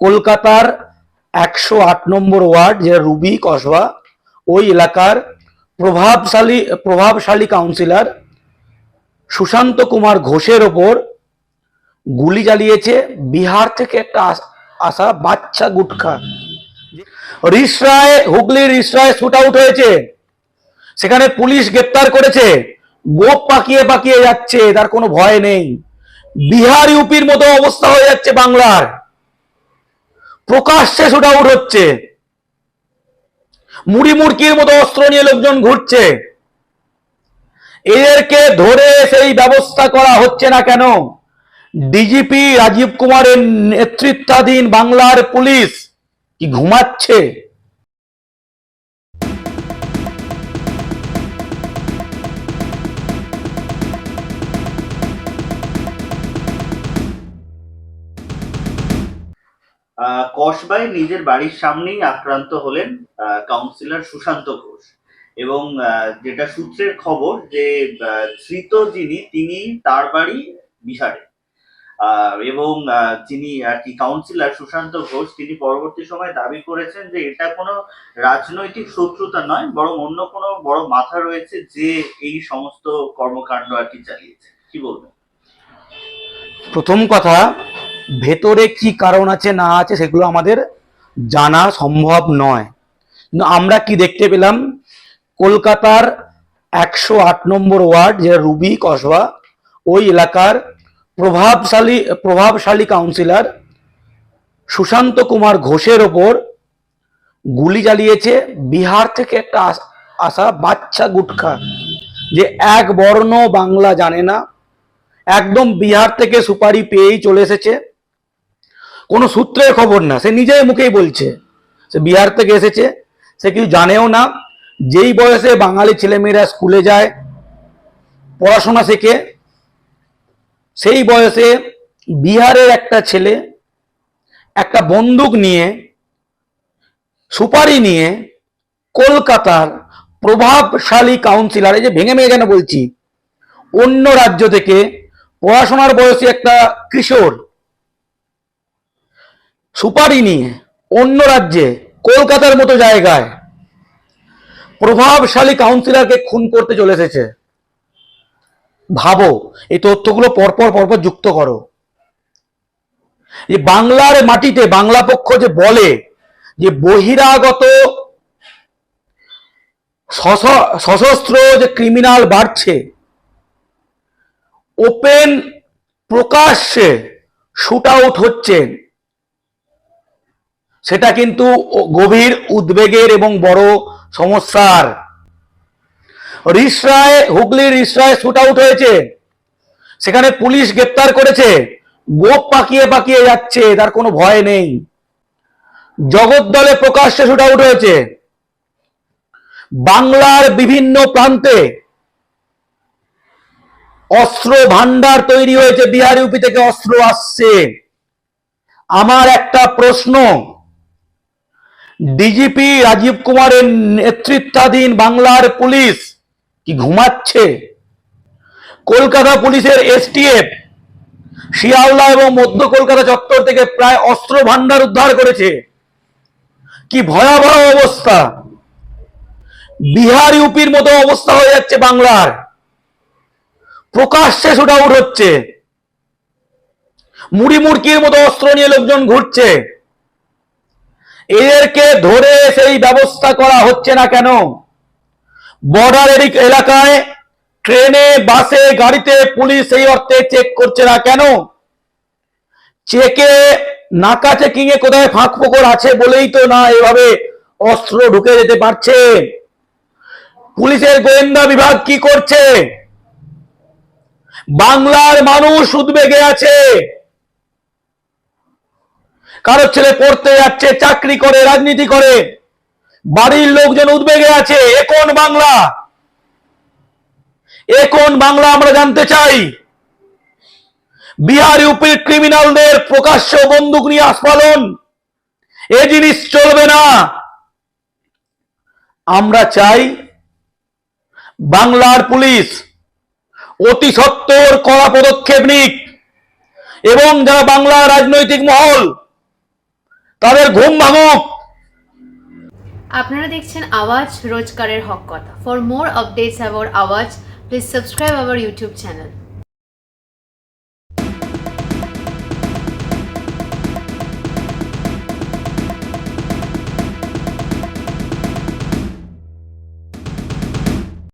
কলকাতার একশো আট নম্বর ওয়ার্ড যেটা রুবি কসবা, ওই এলাকার প্রভাবশালী প্রভাবশালী কাউন্সিলর সুশান্ত কুমার ঘোষের ওপর গুলি চালিয়েছে বিহার থেকে একটা আসা বাচ্চা গুটখা। রিসরায় হুগলির রিসরায় শুট আউট হয়েছে। সেখানে পুলিশ গ্রেপ্তার করেছে। গোপ পাকিয়ে পাকিয়ে যাচ্ছে, তার কোনো ভয় নেই। বিহার ইউপির মতো অবস্থা হয়ে যাচ্ছে বাংলার। প্রকাশ্যে শুট আউট হচ্ছে। মুড়ি মুড়কির মতো অস্ত্র নিয়ে লোকজন ঘুরছে। এদেরকে ধরে সেই ব্যবস্থা করা হচ্ছে না কেন? ডিজিপি রাজীব কুমারের নেতৃত্বাধীন বাংলার পুলিশ কি ঘুমাচ্ছে? কসবায় নিজের বাড়ির সামনেই আক্রান্ত হলেন কাউন্সিলর সুশান্ত ঘোষ। এবং যেটা সূত্রের খবর যে ধৃত যিনি, তিনি তার বাড়ি বিহারে। এবং যিনি আর কি কাউন্সিলর সুশান্ত ঘোষ, তিনি পরবর্তী সময় দাবি করেছেন যে এটা কোনো রাজনৈতিক শত্রুতা নয়, বরং অন্য কোনো বড় মাথা রয়েছে যে এই সমস্ত কর্মকাণ্ড আর কি চালিয়েছে। কি বলবেন? প্রথম কথা ভেতরে কি কারণ আছে, না আছে, সেগুলো আমাদের জানা সম্ভব নয়। আমরা কি দেখতে পেলাম? কলকাতার একশো আট নম্বর ওয়ার্ড যেটা রুবি কসবা, ওই এলাকার প্রভাবশালী প্রভাবশালী কাউন্সিলর সুশান্ত কুমার ঘোষের ওপর গুলি চালিয়েছে বিহার থেকে একটা আসা বাচ্চা গুটখা, যে এক বর্ণ বাংলা জানে না। একদম বিহার থেকে সুপারি পেয়েই চলে এসেছে। কোনো সূত্রের খবর না, সে নিজের মুখেই বলছে। সে বিহার থেকে এসেছে, সে কিছু জানেও না, যেই বয়সে বাঙালি ছেলেমেয়েরা স্কুলে যায়, পড়াশোনা শেখে, সেই বয়সে বিহারের একটা ছেলে, একটা বন্দুক নিয়ে, সুপারি নিয়ে কলকাতার প্রভাবশালী কাউন্সিলর এই যে ভেঙে ভেঙে কেন বলছি? অন্য রাজ্য থেকে পড়াশোনার বয়সী একটা কিশোর সুপারি নিয়ে অন্য রাজ্যে, কলকাতার মতো জায়গায় প্রভাবশালী কাউন্সিলরকে খুন করতে চলে এসেছে। ভাবো, এই তথ্যগুলো পরপর পরপর যুক্ত করো। যে বাংলার মাটিতে, বাংলা পক্ষ যে বলে যে বহিরাগত সশস্ত্র যে ক্রিমিনাল বাড়ছে ওপেন প্রকাশ্যে শুট আউট হচ্ছে সেটা কিন্তু গভীর উদ্বেগের এবং বড় সমস্যার। রিসরায় হুগলির রিসরায় শুট আউট হয়েছে। সেখানে পুলিশ গ্রেপ্তার করেছে। গোপ পাকিয়ে পাকিয়ে যাচ্ছে, তার কোনো ভয় নেই। জগদ্দলে প্রকাশ্যে শুট আউট হয়েছে। বাংলার বিভিন্ন প্রান্তে অস্ত্র ভান্ডার তৈরি হয়েছে। বিহার ইউপি থেকে অস্ত্র আসছে। আমার একটা প্রশ্ন। ডিজিপি রাজীব কুমারের নেতৃত্বাধীন বাংলার পুলিশ কি ঘুমাচ্ছে? কলকাতা পুলিশের এসটিএফ শিয়ালদা এবং মধ্য কলকাতা চত্বর থেকে প্রায় অস্ত্র ভান্ডার উদ্ধার করেছে। কি ভয়াবহ অবস্থা! বিহার ইউপির মতো অবস্থা হয়ে যাচ্ছে বাংলার। প্রকাশ্যে শুট আউট হচ্ছে। মুড়ি মুড়কির মতো অস্ত্র নিয়ে লোকজন ঘুরছে। এদেরকে ধরে সেই ব্যবস্থা করা হচ্ছে না কেন? বর্ডার এলাকায় ট্রেনে, বাসে, গাড়িতে পুলিশ সেই অর্থে চেক করছে না কেন? চেকে, নাকা চেকিং এ কোথায় ফাঁক ফোকর আছে বলেই তো না এভাবে অস্ত্র ঢুকে যেতে পারছে। পুলিশের গোয়েন্দা বিভাগ কি করছে? বাংলার মানুষ উদ্বেগে আছে। কারও ছেলে পড়তে যাচ্ছে, চাকরি করে, রাজনীতি করে, বাড়ির লোকজন উদ্বেগে আছে, এ কোন বাংলা? এ কোন বাংলা আমরা জানতে চাই? বিহার ইউপির ক্রিমিনালদের প্রকাশ্য বন্দুক নিয়ে আস্ফালন, এ জিনিস চলবে না। আমরা চাই বাংলার পুলিশ অতি সত্বর কড়া পদক্ষেপ নিক এবং যারা বাংলা রাজনৈতিক মহল তাদের ঘুম ভাঙুক। আপনারা দেখছেন আওয়াজ রোজকারের হক কথা। For more updates about Awaaz please subscribe our YouTube channel